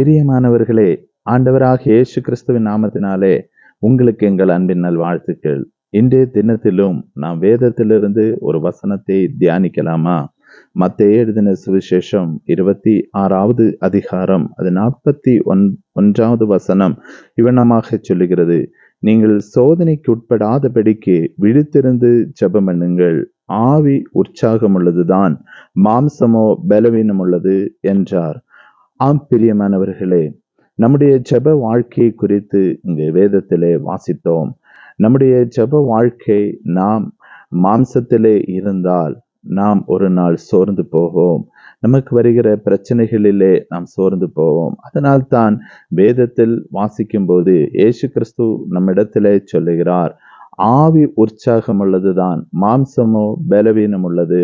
பிரியமானவர்களே ஆண்டவராக இயேசு கிறிஸ்துவின் நாமத்தினாலே உங்களுக்கு எங்கள் அன்பின் நல் வாழ்த்துக்கள் இன்றைய தினத்திலும் நாம் வேதத்திலிருந்து ஒரு வசனத்தை தியானிக்கலாமா? மத்த எழுதின சுவிசேஷம் இருபத்தி ஆறாவது அதிகாரம் அது நாற்பத்தி ஒன் ஒன்றாவது வசனம் இவனமாக சொல்லுகிறது. நீங்கள் சோதனைக்கு உட்படாதபடிக்கு விழித்திருந்து ஜெபம் பண்ணுங்கள். ஆவி உற்சாகம் உள்ளதுதான் மாம்சமோ பலவீனம் உள்ளது என்றார். ஆம் பிரியமானவர்களே நம்முடைய ஜெப வாழ்க்கை குறித்து இங்கு வேதத்திலே வாசித்தோம். நம்முடைய ஜெப வாழ்க்கை நாம் மாம்சத்திலே இருந்தால் நாம் ஒரு நாள் சோர்ந்து போவோம். நமக்கு வருகிற பிரச்சனைகளிலே நாம் சோர்ந்து போவோம். அதனால் தான் வேதத்தில் வாசிக்கும் போது ஏசு கிறிஸ்து நம்மிடத்திலே சொல்லுகிறார் ஆவி உற்சாகம் உள்ளதுதான். மாம்சமோ பலவீனம் உள்ளது.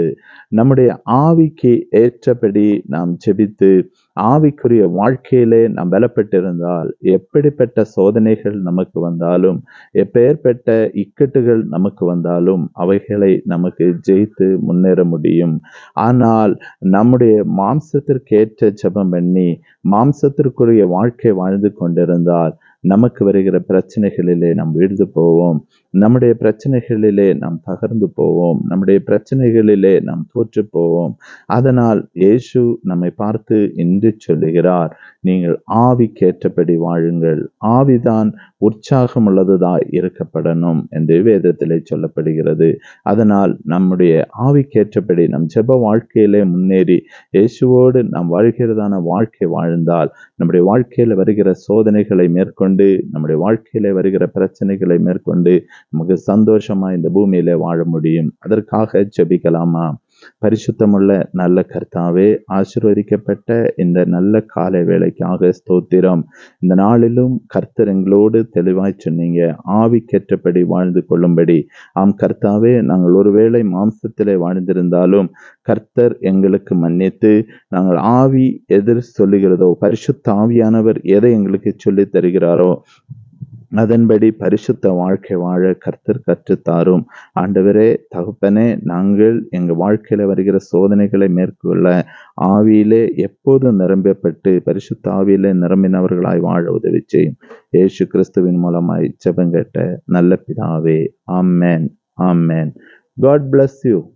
நம்முடைய ஆவிக்கு ஏற்றபடி நாம் ஜெபித்து ஆவிக்குரிய வாழ்க்கையிலே நாம் பலப்பட்டிருந்தால் எப்படிப்பட்ட சோதனைகள் நமக்கு வந்தாலும் எப்பேற்பட்ட இக்கட்டுகள் நமக்கு வந்தாலும் அவைகளை நமக்கு ஜெயித்து முன்னேற முடியும். ஆனால் நம்முடைய மாம்சத்திற்கேற்ற ஜெபம் பண்ணி மாம்சத்திற்குரிய வாழ்க்கை வாழ்ந்து கொண்டிருந்தால் நமக்கு வருகிற பிரச்சனைகளிலே நாம் வீழ்ந்து போவோம். நம்முடைய பிரச்சனைகளிலே நாம் தகர்ந்து போவோம். நம்முடைய பிரச்சனைகளிலே நாம் தோற்று போவோம். அதனால் இயேசு நம்மை பார்த்து இன்று சொல்லுகிறார் நீங்கள் ஆவிக்கேற்றபடி வாழுங்கள். ஆவிதான் உற்சாகம் உள்ளதுதாய் இருக்கப்படணும் என்று வேதத்திலே சொல்லப்படுகிறது. அதனால் நம்முடைய ஆவிக்கேற்றபடி நம் ஜெப வாழ்க்கையிலே முன்னேறி இயேசுவோடு நாம் வாழ்கிறதான வாழ்க்கை வாழ்ந்தால் நம்முடைய வாழ்க்கையில வருகிற சோதனைகளை மேற்கொண்டு நம்முடைய வாழ்க்கையில வருகிற பிரச்சனைகளை மேற்கொண்டு நமக்கு சந்தோஷமா இந்த பூமியில வாழ முடியும். அதற்காக ஜெபிக்கலாமா? பரிசுத்தமுள்ள நல்ல கர்த்தாவே ஆசிர்வதிக்கப்பட்ட இந்த நல்ல காலை வேலைக்காக ஸ்தோத்திரம். இந்த நாளிலும் கர்த்தர் எங்களோடு தெளிவாய் சொன்னீங்க. ஆவிக்கேற்றபடி வாழ்ந்து கொள்ளும்படி. ஆம் கர்த்தாவே நாங்கள் ஒருவேளை மாம்சத்திலே வாழ்ந்திருந்தாலும் கர்த்தர் எங்களுக்கு மன்னித்து நாங்கள் ஆவி எதிர் சொல்லுகிறதோ பரிசுத்த ஆவியானவர் எதை எங்களுக்கு சொல்லித் தருகிறாரோ அதன்படி பரிசுத்த வாழ்க்கை வாழ கர்த்தர் கற்றுத்தாரும் ஆண்டவரே தகுப்பனே நாங்கள் எங்கள் வாழ்க்கையில் வருகிற சோதனைகளை மேற்கொள்ள ஆவியிலே எப்போதும் நிரம்பப்பட்டு பரிசுத்த ஆவியிலே நிரம்பினவர்களாய் வாழ உதவி செய்யும். ஏசு கிறிஸ்துவின் மூலமாய் ஜெபங்கட்ட நல்ல பிதாவே amen amen God bless you